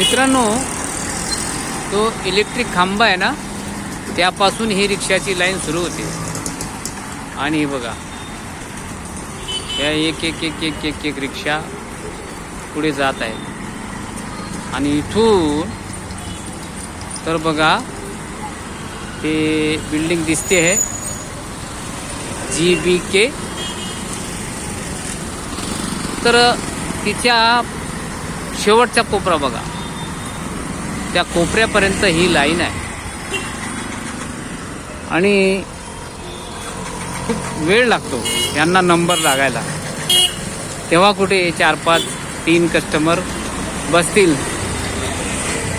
मित्रांनो तो इलेक्ट्रिक खांबा आहे ना त्यापासून ही रिक्षाची लाईन सुरू होते. आणि हे बघा ह्या एक एक एक एक एक एक रिक्षा पुढे जात आहे. आणि इथून तर बघा ते बिल्डिंग दिसते आहे. जी बी के तर तिच्या शेवटचा कोपरा बघा. त्या कोपऱ्यापर्यंत ही लाईन आहे. आणि खूप वेळ लागतो यांना नंबर लागायला. तेव्हा कुठे चार पाच तीन कस्टमर बसतील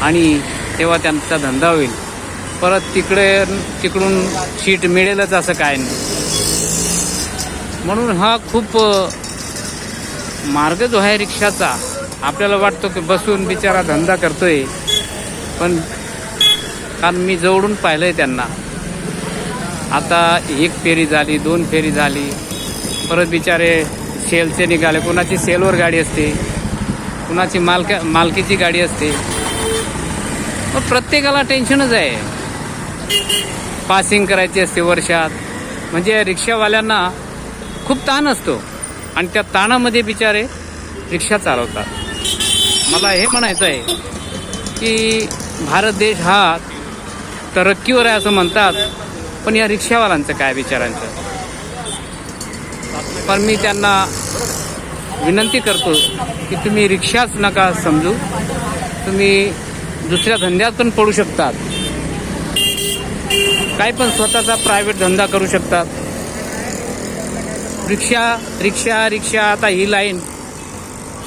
आणि तेव्हा त्यांचा धंदा होईल. परत तिकडे तिकडून सीट मिळेलच असं काय नाही. म्हणून हा खूप मार्ग जो आहे रिक्षाचा आपल्याला वाटतो की बसून बिचारा धंदा करतोय. पण कारण मी जवळून पाहिलंय त्यांना. आता एक फेरी झाली दोन फेरी झाली. परत बिचारे सेलचे निघाले. कुणाची सेलवर गाडी असते कुणाची मालका मालकीची गाडी असते. मग प्रत्येकाला टेन्शनच आहे. पासिंग करायची असते वर्षात. म्हणजे रिक्षावाल्यांना खूप ताण असतो. आणि त्या ताणामध्ये बिचारे रिक्षा चालवतात. मला हे म्हणायचं आहे की भारत देश हा तरक्कीवर आहे असं म्हणतात पण या रिक्षावाल्यांचं काय विचारांचं? पण मी त्यांना विनंती करतो की तुम्ही रिक्षाच नका समजू. तुम्ही दुसऱ्या धंद्यात पण पडू शकतात. काही पण स्वतःचा प्रायव्हेट धंदा करू शकतात. रिक्षा रिक्षा रिक्षा आता ही लाईन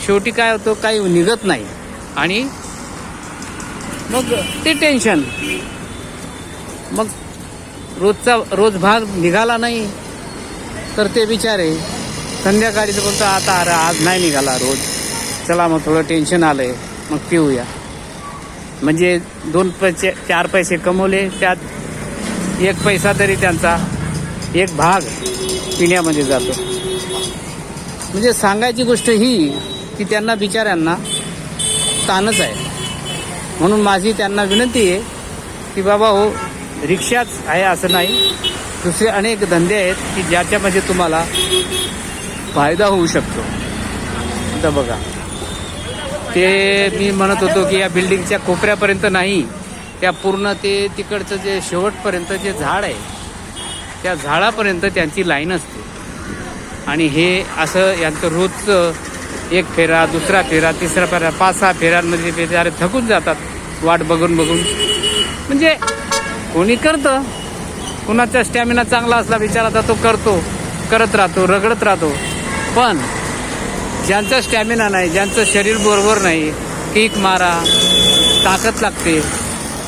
शेवटी काय होतो काही निघत नाही. आणि मग ते टेन्शन. मग रोजचा रोज भाग निघाला नाही तर ते बिचारे संध्याकाळीच बोलतो आता अरे आज नाही निघाला रोज. चला मग थोडं टेन्शन आलंय मग पिऊया. म्हणजे दोन पैसे चार पैसे कमवले त्यात एक पैसा तरी त्यांचा एक भाग पिण्यामध्ये जातो. म्हणजे सांगायची गोष्ट ही की त्यांना बिचाऱ्यांना ताणच आहे. म्हणून माझी त्यांना विनंती आहे की बाबा हो रिक्षाच आहे असं नाही. दुसरे अनेक धंदे आहेत की ज्याच्यामध्ये तुम्हाला फायदा होऊ शकतो. आता बघा. ते मी म्हणत होतो की या बिल्डिंगच्या कोपऱ्यापर्यंत नाही. त्या पूर्ण ते तिकडचं जे शेवटपर्यंत जे झाड आहे त्या झाडापर्यंत त्यांची लाईन असते. आणि हे असं यांचं रोजचं एक फेरा दुसरा फेरा तिसरा फेरा पाच सहा फेऱ्यांमध्ये ते थकून जातात वाट बघून बघून. म्हणजे कोणी करतं? कुणाचा स्टॅमिना चांगला असला विचाराचा तो करतो. करत राहतो रगडत राहतो. पण ज्यांचा स्टॅमिना नाही ज्यांचं शरीर बरोबर नाही किक मारा ताकद लागते.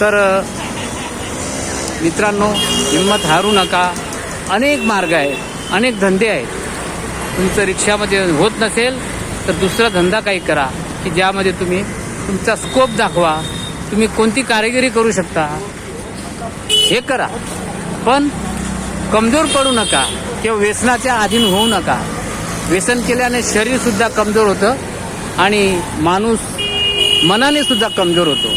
तर मित्रांनो हिंमत हारू नका. अनेक मार्ग आहेत अनेक धंदे आहेत. तुमचं रिक्षामध्ये होत नसेल तर दुसरा धंदा काही करा की ज्यामध्ये तुम्ही तुमचा स्कोप दाखवा तुम्ही कोणती कारागिरी करू शकता हे करा. पण कमजोर पडू नका किंवा व्यसनाच्या अधीन होऊ नका. व्यसन केल्याने शरीर सुद्धा कमजोर होतं आणि माणूस मनाने सुद्धा कमजोर होतो.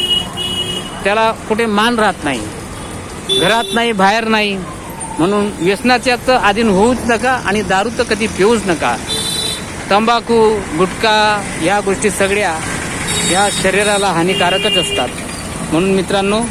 त्याला कुठे मान राहत नाही घरात नाही बाहेर नाही. म्हणून व्यसनाच्या तर अधीन होऊच नका आणि दारू तर कधी पिऊच नका. तंबाखू गुटखा या गोष्टी सगळ्या या शरीराला हानिकारकच असतात. म्हणून मित्रांनो